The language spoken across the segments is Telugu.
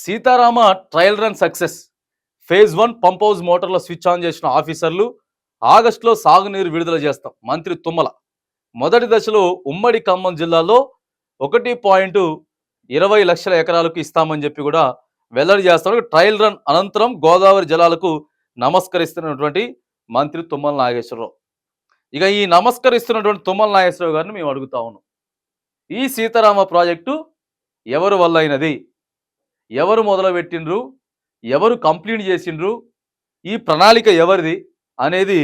Sitarama trial run success. Phase one pump house మోటార్ల switch on చేసిన ఆఫీసర్లు ఆగస్టులో సాగునీరు విడుదల చేస్తాం. మంత్రి తుమ్మల. మొదటి దశలో ఉమ్మడి ఖమ్మం జిల్లాలో ఒకటి పాయింట్ ఇరవై లక్షల ఎకరాలకు ఇస్తామని చెప్పి కూడా వెల్లడి చేస్తాం. ట్రయల్ రన్ అనంతరం గోదావరి జలాలకు నమస్కరిస్తున్నటువంటి మంత్రి తుమ్మల నాగేశ్వరరావు. ఇక ఈ నమస్కరిస్తున్నటువంటి తుమ్మల నాగేశ్వరరావు గారిని మేము అడుగుతా ఉన్నాం. ఈ సీతారామ ప్రాజెక్టు ఎవరి వల్ల అయినది? ఎవరు మొదలుపెట్టిండ్రు? ఎవరు కంప్లీట్ చేసిండ్రు? ఈ ప్రణాళిక ఎవరిది అనేది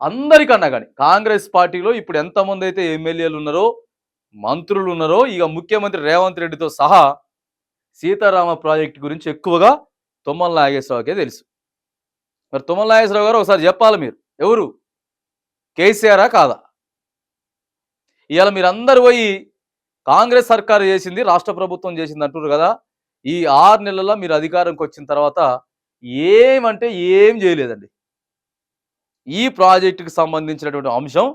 అందరికన్నా కానీ కాంగ్రెస్ పార్టీలో ఇప్పుడు ఎంతమంది అయితే ఎమ్మెల్యేలు ఉన్నారో మంత్రులు ఉన్నారో ఇక ముఖ్యమంత్రి రేవంత్ రెడ్డితో సహా సీతారామ ప్రాజెక్ట్ గురించి ఎక్కువగా తుమ్మల నాగేశ్వరరావుకే తెలుసు. మరి తుమ్మల నాగేశ్వరరావు గారు ఒకసారి చెప్పాలి మీరు ఎవరు? కేసీఆరా కాదా? ఇవాళ మీరందరూ పోయి కాంగ్రెస్ సర్కారు చేసింది రాష్ట్ర ప్రభుత్వం చేసింది అంటున్నారు కదా ఈ ఆరు నెలల్లో మీరు అధికారంకి వచ్చిన తర్వాత ఏమంటే ఏం చేయలేదండి. ఈ ప్రాజెక్టుకి సంబంధించినటువంటి అంశం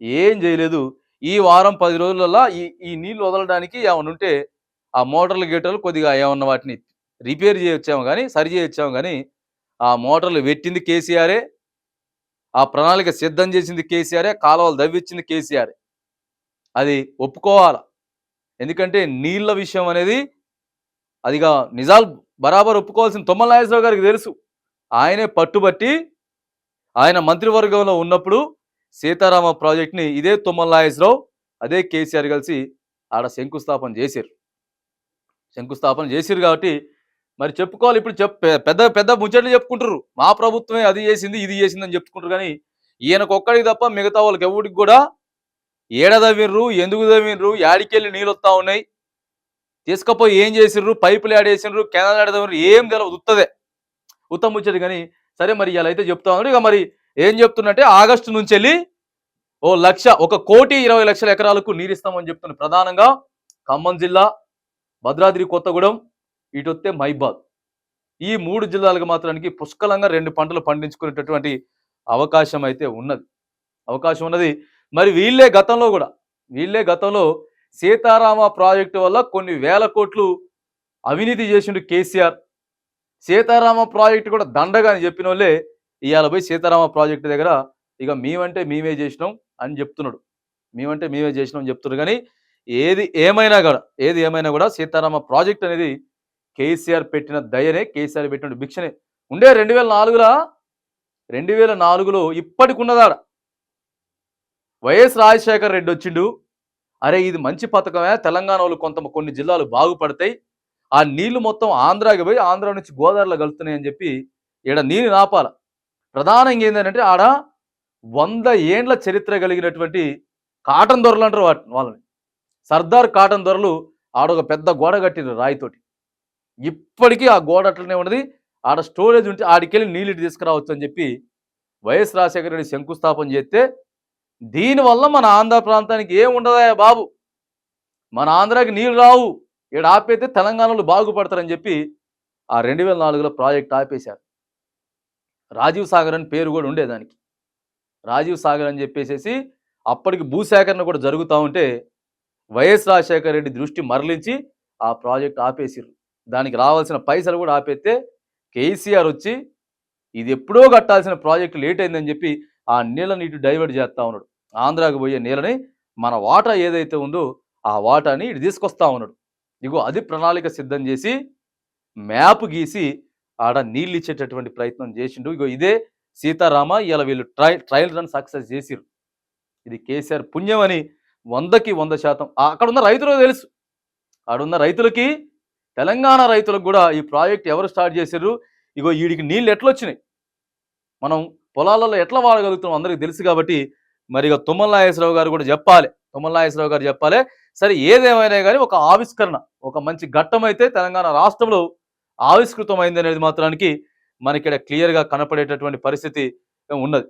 ఏం చేయలేదు. ఈ వారం పది రోజులలో ఈ ఈ నీళ్ళు వదలడానికి ఏమైనా ఉంటే ఆ మోటార్లు గేటర్లు కొద్దిగా ఏమన్నా వాటిని రిపేర్ చేయొచ్చాము కానీ సరి చేయొచ్చాము కానీ ఆ మోటార్లు పెట్టింది కేసీఆరే. ఆ ప్రణాళిక సిద్ధం చేసింది కేసీఆరే. కాలువలు దవ్విచ్చింది కేసీఆర్. అది ఒప్పుకోవాల? ఎందుకంటే నీళ్ళ విషయం అనేది అదిగా నిజాలు బరాబర్ ఒప్పుకోవాల్సిన తొమ్మల నాగేశ్వరరావు గారికి తెలుసు. ఆయనే పట్టుబట్టి ఆయన మంత్రివర్గంలో ఉన్నప్పుడు సీతారామ ప్రాజెక్ట్ని ఇదే తొమ్మల నాగేశ్వరరావు అదే కేసీఆర్ కలిసి ఆడ శంకుస్థాపన చేశారు శంకుస్థాపన చేశారు కాబట్టి మరి చెప్పుకోవాలి ఇప్పుడు చెప్ పెద్ద పెద్ద ముచ్చట్లు చెప్పుకుంటారు మా ప్రభుత్వమే అది చేసింది ఇది చేసింది అని చెప్పుకుంటారు కానీ ఈయనకు ఒక్కడికి తప్ప మిగతా వాళ్ళకి ఎవరికి కూడా ఏడ దవ్విర్రు ఎందుకు దవ్విర్రు యాడికెళ్ళి నీళ్ళు వస్తూ ఉన్నాయి. తీసుకపోయి ఏం చేసిండ్రు పైపులు ఆడేసిండ్రు కెనాల్ ఆడదారు ఏం తెలవదు ఉత్తదే. ఉత్తమ ముచ్చటి కానీ సరే మరి ఇలా అయితే చెప్తా ఉన్నాడు. ఇక మరి ఏం చెప్తున్నట్టే ఆగస్టు నుంచి వెళ్ళి ఓ లక్ష ఒక కోటి ఇరవై లక్షల ఎకరాలకు నీరిస్తామని చెప్తున్నారు ప్రధానంగా ఖమ్మం జిల్లా భద్రాద్రి కొత్తగూడెం ఇటు వస్తే మైబాద్. ఈ మూడు జిల్లాలకు మాత్రానికి పుష్కలంగా రెండు పంటలు పండించుకునేటటువంటి అవకాశం అయితే ఉన్నది. అవకాశం ఉన్నది. మరి వీళ్ళే గతంలో కూడా వీళ్ళే గతంలో సీతారామ ప్రాజెక్టు వల్ల కొన్ని వేల కోట్లు అవినీతి చేసిండు కేసీఆర్. సీతారామ ప్రాజెక్టు కూడా దండగా అని చెప్పిన వాళ్ళే ఇవాళ పోయి సీతారామ ప్రాజెక్టు దగ్గర ఇక మేమంటే మేమే చేసినాం అని చెప్తున్నాడు. మేమంటే మేమే చేసినాం అని చెప్తున్నారు కానీ ఏది ఏమైనా కూడా ఏది ఏమైనా కూడా సీతారామ ప్రాజెక్ట్ అనేది కేసీఆర్ పెట్టిన దయనే కేసీఆర్ పెట్టిన భిక్షనే. ఉండే రెండు వేల నాలుగులా రెండు వేల నాలుగులో ఇప్పటికి ఉన్నదాడ వైఎస్ రాజశేఖర్ రెడ్డి వచ్చిండు. అరే ఇది మంచి పథకమే. తెలంగాణలో కొంత కొన్ని జిల్లాలు బాగుపడతాయి. ఆ నీళ్ళు మొత్తం ఆంధ్రాకి పోయి ఆంధ్ర నుంచి గోదావరిలో కలుతున్నాయని చెప్పి ఈడ నీళ్ళు నాపాల. ప్రధానంగా ఏంటంటే ఆడ వంద ఏండ్ల చరిత్ర కలిగినటువంటి కాటన్ దొరలు అంటారు వాటిని వాళ్ళని. సర్దార్ కాటన్ దొరలు ఆడ ఒక పెద్ద గోడ కట్టిండ్రు రాయితోటి. ఇప్పటికీ ఆ గోడ అట్లనే ఉన్నది. ఆడ స్టోరేజ్ ఉంటే ఆడికెళ్ళి నీళ్ళు ఇటు తీసుకురావచ్చు అని చెప్పి వైఎస్ రాజశేఖర రెడ్డి శంకుస్థాపన చేస్తే దీనివల్ల మన ఆంధ్ర ప్రాంతానికి ఏం ఉండదా బాబు? మన ఆంధ్రాకి నీళ్ళు రావు. ఇక్కడ ఆపేస్తే తెలంగాణలో బాగుపడతారని చెప్పి ఆ రెండు వేల నాలుగులో ప్రాజెక్ట్ ఆపేశారు. రాజీవ్ సాగర్ అని పేరు కూడా ఉండేదానికి. రాజీవ్ సాగర్ అని చెప్పేసేసి అప్పటికి భూసేకరణ కూడా జరుగుతూ ఉంటే వైఎస్ రాజశేఖర రెడ్డి దృష్టి మరలించి ఆ ప్రాజెక్ట్ ఆపేసిర్రు. దానికి రావాల్సిన పైసలు కూడా ఆపేస్తే కేసీఆర్ వచ్చి ఇది ఎప్పుడో కట్టాల్సిన ప్రాజెక్టు లేట్ అయిందని చెప్పి ఆ నీళ్ళ ఇటు డైవర్ట్ చేస్తా ఉన్నాడు. ఆంధ్రాకి పోయే నీళ్ళని మన వాటా ఏదైతే ఉందో ఆ వాటాని ఇటు తీసుకొస్తా ఉన్నాడు. ఇగో అది ప్రణాళిక సిద్ధం చేసి మ్యాప్ గీసి ఆడ నీళ్ళు ఇచ్చేటటువంటి ప్రయత్నం చేసిండు. ఇగో ఇదే సీతారామ ఇలా వీళ్ళు ట్రై ట్రయల్ రన్ సక్సెస్ చేసిరు ఇది కేసీఆర్ పుణ్యం అని వందకి వంద శాతం. అక్కడ ఉన్న రైతులకు తెలుసు. ఆడున్న రైతులకి తెలంగాణ రైతులకు కూడా ఈ ప్రాజెక్ట్ ఎవరు స్టార్ట్ చేశారు ఇగో వీడికి నీళ్ళు ఎట్లొచ్చినాయి? మనం పొలాలలో ఎట్లా వాడగలుగుతాం అందరికీ తెలుసు కాబట్టి మరి ఇక తుమ్మల నాగేశ్వరరావు గారు కూడా చెప్పాలి. తుమ్మల నాగేశ్వరరావు గారు చెప్పాలి. సరే ఏదేమైనా కానీ ఒక ఆవిష్కరణ ఒక మంచి ఘట్టం అయితే తెలంగాణ రాష్ట్రంలో ఆవిష్కృతం అయింది అనేది మాత్రానికి మనకి ఇక్కడ క్లియర్గా కనపడేటటువంటి పరిస్థితి ఉన్నది.